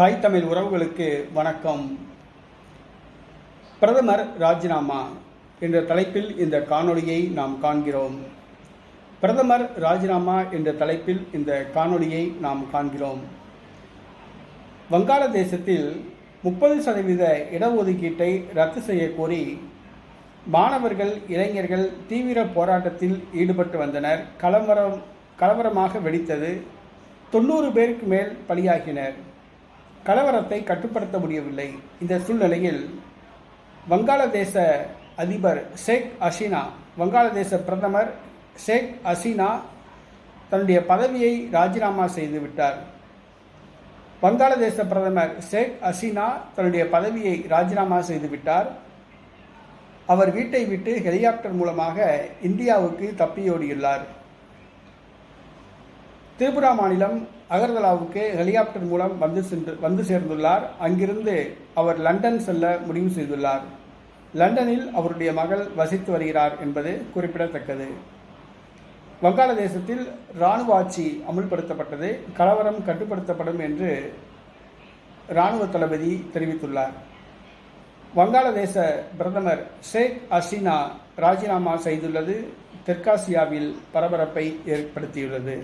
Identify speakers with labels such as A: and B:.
A: தாய் தமிழ் உறவுகளுக்கு வணக்கம். பிரதமர் ராஜினாமா என்ற தலைப்பில் இந்த காணொளியை நாம் காண்கிறோம். பிரதமர் ராஜினாமா என்ற தலைப்பில் இந்த காணொளியை நாம் காண்கிறோம். வங்காளதேசத்தில் முப்பது சதவீத இடஒதுக்கீட்டை ரத்து செய்யக்கோரி மாணவர்கள் இளைஞர்கள் தீவிர போராட்டத்தில் ஈடுபட்டு வந்தனர். கலவரம் கலவரமாக வெடித்தது தொண்ணூறு பேருக்கு மேல் பலியாகினர். கலவரத்தை கட்டுப்படுத்த முடியவில்லை. இந்த சூழ்நிலையில் வங்காளதேச அதிபர் ஷேக் ஹசீனா வங்காளதேச பிரதமர் ஷேக் ஹசீனா தன்னுடைய பதவியை ராஜினாமா செய்துவிட்டார் வங்காளதேச பிரதமர் ஷேக் ஹசீனா தன்னுடைய பதவியை ராஜினாமா செய்துவிட்டார் அவர் வீட்டை விட்டு ஹெலிகாப்டர் மூலமாக இந்தியாவுக்கு தப்பியோடியுள்ளார். திரிபுரா மாநிலம் அகர்தலாவுக்கு ஹெலிகாப்டர் மூலம் வந்து சென்று வந்து சேர்ந்துள்ளார். அங்கிருந்து அவர் லண்டன் செல்ல முடிவு செய்துள்ளார். லண்டனில் அவருடைய மகள் வசித்து வருகிறார் என்பது குறிப்பிடத்தக்கது. வங்காளதேசத்தில் இராணுவ ஆட்சி அமுல்படுத்தப்பட்டது. கலவரம் கட்டுப்படுத்தப்படும் என்று இராணுவ தளபதி தெரிவித்துள்ளார். வங்காளதேச பிரதமர் ஷேக் ஹசீனா ராஜினாமா செய்துள்ளது. தெற்காசியாவில் பரபரப்பை ஏற்படுத்தியுள்ளது.